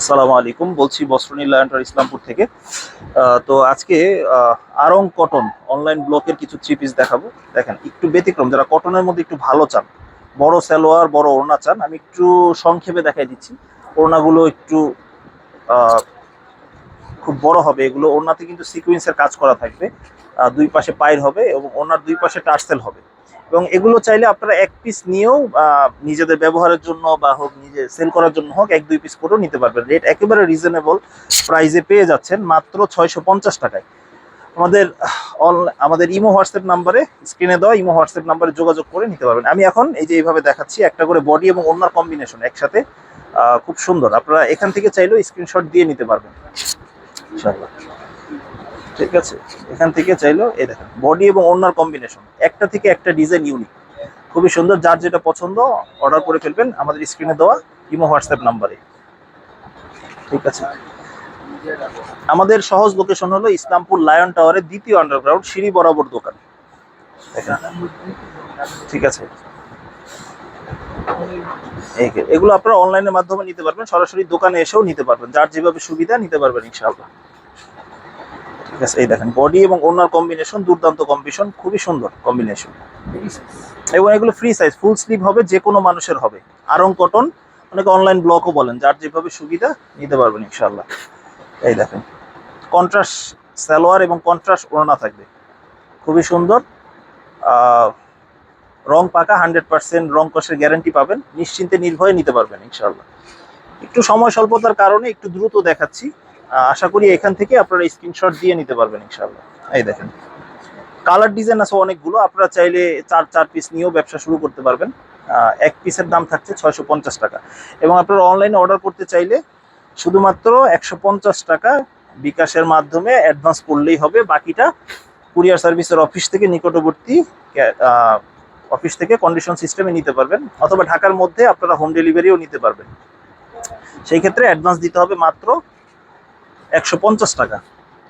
আসসালামু আলাইকুম, বলছি বস্ত্রনীল লায়ন্টার ইসলামপুর থেকে। তো আজকে আরং কটন অনলাইন ব্লকের কিছু থ্রি পিস দেখাবো। দেখেন, একটু ব্যতিক্রম, যারা কটনের মধ্যে একটু ভালো চান, বড় সালোয়ার, বড় ওড়না চান, আমি একটু সংক্ষেপে দেখাই দিচ্ছি। ওড়নাগুলো একটু খুব বড় হবে, এগুলো ওড়নাতে কিন্তু সিকুয়েন্সের কাজ করা থাকবে। দুই পাশে পায়ের হবে এবং ওনার দুই পাশে টার্সেল হবে। এবং এগুলো চাইলে আপনারা এক পিস নিয়েও নিজেদের ব্যবহারের জন্য বা হোক নিজে সেল করার জন্য হোক, এক দুই পিস করেও নিতে পারবেন। রেট একেবারে রিজনেবল প্রাইজে পেয়ে যাচ্ছেন মাত্র ছয়শো পঞ্চাশ টাকায়। আমাদের আমাদের ইমো হোয়াটসঅ্যাপ নাম্বারে স্ক্রিনে দেওয়া ইমো হোয়াটসঅ্যাপ নাম্বারে যোগাযোগ করে নিতে পারবেন। আমি এখন এই যে এইভাবে দেখাচ্ছি, একটা করে বডি এবং ওনার কম্বিনেশন একসাথে খুব সুন্দর। আপনারা এখান থেকে চাইলেও স্ক্রিনশট দিয়ে নিতে পারবেন। ঠিক আছে? এখান থেকে চাইলেও এই দেখেন বডি এবং ওনার কম্বিনেশন একটা থেকে একটা ডিজাইন ইউনিক খুবই সুন্দর, যার যেটা পছন্দ অর্ডার করে ফেলবেন আমাদের স্ক্রিনে দেওয়া ইমো হোয়াটসঅ্যাপ নাম্বারে। ঠিক আছে? আমাদের সহজ লোকেশন হলো ইসলামপুর লায়ন টাওয়ারের দ্বিতীয় আন্ডারগ্রাউন্ড সিঁড়ি বরাবর দোকান। ঠিক আছে? এগুলো আপনারা অনলাইনের মাধ্যমে নিতে পারবেন, সরাসরি দোকানে এসেও নিতে পারবেন। যার যেভাবে সুবিধা নিতে পারবেন, ইনশাআল্লাহ। আছে এই দেখেন বডি এবং ওনার কম্বিনেশন দুর্দান্ত কম্বিনেশন খুবই সুন্দর কম্বিনেশন এবং এগুলো ফ্রি সাইজ ফুল স্লিভ হবে যে কোনো মানুষের হবে। আরং কটন অনেকে অনলাইন ব্লকও বলেন, যার যেভাবে সুবিধা নিতে পারবেন ইনশাআল্লাহ। এই দেখেন কন্ট্রাস্ট সালোয়ার এবং কন্ট্রাস্ট ওড়না থাকবে। খুবই সুন্দর। রং পাকা হান্ড্রেড পার্সেন্ট রং কষের গ্যারান্টি পাবেন। নিশ্চিন্তে নির্ভয়ে নিতে পারবেন ইনশাআল্লাহ। একটু সময় স্বল্পতার কারণে একটু দ্রুত দেখাচ্ছি। আশা করি এখান থেকে আপনারা স্ক্রিনশট দিয়ে নিতে পারবেন ইনশাআল্লাহ। এই দেখেন। কালার ডিজাইন আছে অনেকগুলো, আপনারা চাইলে চার চার পিস নিয়েও ব্যবসা শুরু করতে পারবেন। এক পিসের দাম থাকছে ছয়শো পঞ্চাশ টাকা। এবং আপনারা অনলাইনে অর্ডার করতে চাইলে শুধুমাত্র একশো পঞ্চাশ টাকা বিকাশের মাধ্যমে অ্যাডভান্স করলেই হবে। বাকিটা কুরিয়ার সার্ভিসের অফিস থেকে নিকটবর্তী অফিস থেকে কন্ডিশন সিস্টেমে নিতে পারবেন। অথবা ঢাকার মধ্যে আপনারা হোম ডেলিভারিও নিতে পারবেন। সেই ক্ষেত্রে অ্যাডভান্স দিতে হবে মাত্র একশো পঞ্চাশ টাকা।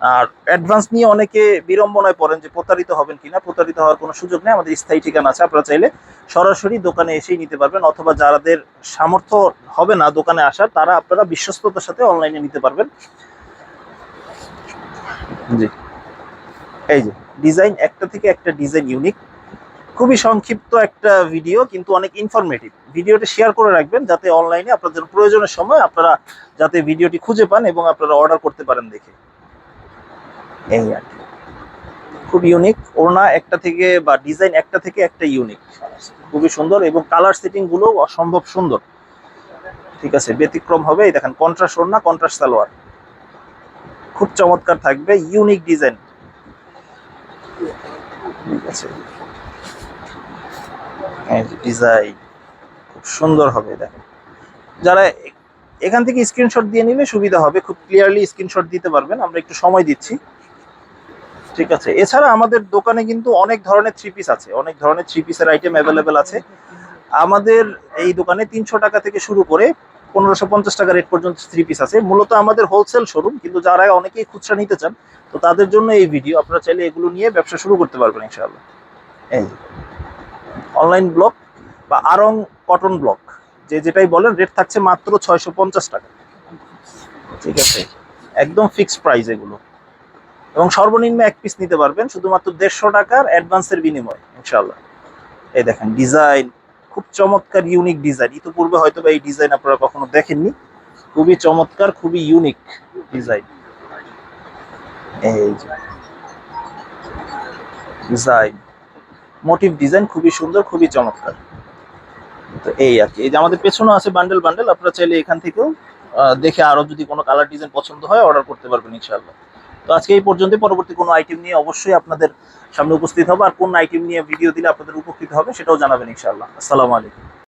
আর অ্যাডভান্স নিয়ে অনেকে বিড়ম্বনায় পড়েন যে প্রতারিত হবেন কিনা, প্রতারিত হওয়ার কোনো সুযোগ নেই। আমাদের স্থায়ী ঠিকানা আছে, আপনারা চাইলে সরাসরি দোকানে এসেই নিতে পারবেন, অথবা যাদের সামর্থ্য হবে না দোকানে আসার, তারা আপনারা বিশ্বস্ততার সাথে অনলাইনে নিতে পারবেন। জি। এই যে ডিজাইন একটা থেকে একটা ডিজাইন ইউনিক খুবই সংক্ষিপ্ত একটা ভিডিও কিন্তু অনেক ইনফরমেটিভ ভিডিওটা শেয়ার করে রাখবেন যাতে অনলাইনে আপনাদের প্রয়োজনের সময় আপনারা যাতে ভিডিওটি খুঁজে পান এবং আপনারা অর্ডার করতে পারেন দেখে। এই আর কি। খুব ইউনিক ওড়না একটা থেকে বা ডিজাইন একটা থেকে একটা ইউনিক খুবই সুন্দর এবং কালার সেটিংগুলো অসম্ভব সুন্দর। ঠিক আছে, ব্যতিক্রম হবে। এই দেখেন কন্ট্রাস্ট ওড়না কন্ট্রাস্ট সালোয়ার। খুব চমৎকার থাকবে। ইউনিক ডিজাইন ঠিক আছে। ডিজাইন খুব সুন্দর হবে, দেখেন। যারা এখান থেকে স্ক্রিনশট দিয়ে নিলে সুবিধা হবে, খুব ক্লিয়ারলি স্ক্রিনশট দিতে পারবেন, আমরা একটু সময় দিচ্ছি। ঠিক আছে, এছাড়া আমাদের দোকানে কিন্তু অনেক ধরনের থ্রি পিস আছে, অনেক ধরনের থ্রি পিসের আইটেম অ্যাভেলেবেল আছে। আমাদের এই দোকানে তিনশো টাকা থেকে শুরু করে পনেরোশো পঞ্চাশ টাকা রেট পর্যন্ত থ্রি পিস আছে। মূলত আমাদের হোলসেল শোরুম কিন্তু যারা অনেকেই খুচরা নিতে চান, তো তাদের জন্য এই ভিডিও আপনারা চাইলে এগুলো নিয়ে ব্যবসা শুরু করতে পারবেন, ইনশাআল্লাহ। এই অনলাইন ব্লক বা আরং কটন ব্লক। যে যেটাই বলেন রেট থাকছে মাত্র ছয়শো পঞ্চাশ টাকা। ঠিক আছে? একদম ফিক্সড প্রাইস এগুলো। এবং সর্বনিম্ন এক পিস নিতে পারবেন, শুধুমাত্র দেড়শো টাকার অ্যাডভান্সের বিনিময়ে ইনশাল্লাহ এই দেখেন ডিজাইন খুব চমৎকার ইউনিক ডিজাইন ইতিপূর্বে হয়তো বা এই ডিজাইন আপনারা কখনো দেখেননি। খুবই চমৎকার, খুবই ইউনিক ডিজাইন এই ডিজাইন মোটিভ ডিজাইন খুবই সুন্দর, খুবই চমৎকার। তো এই আর কি। এই যে আমাদের পেছনেও আছে বান্ডেল বান্ডেল আপনারা চাইলে এখান থেকেও দেখে আরও যদি কোনো কালার ডিজাইন পছন্দ হয় অর্ডার করতে পারবেন ইনশাআল্লাহ। তো আজকে এই পর্যন্ত, পরবর্তী কোনো আইটেম নিয়ে অবশ্যই আপনাদের সামনে উপস্থিত হবে। আর কোন আইটেম নিয়ে ভিডিও দিলে আপনাদের উপকৃত হবে, সেটাও জানাবেন ইনশাআল্লাহ। আসসালামু আলাইকুম।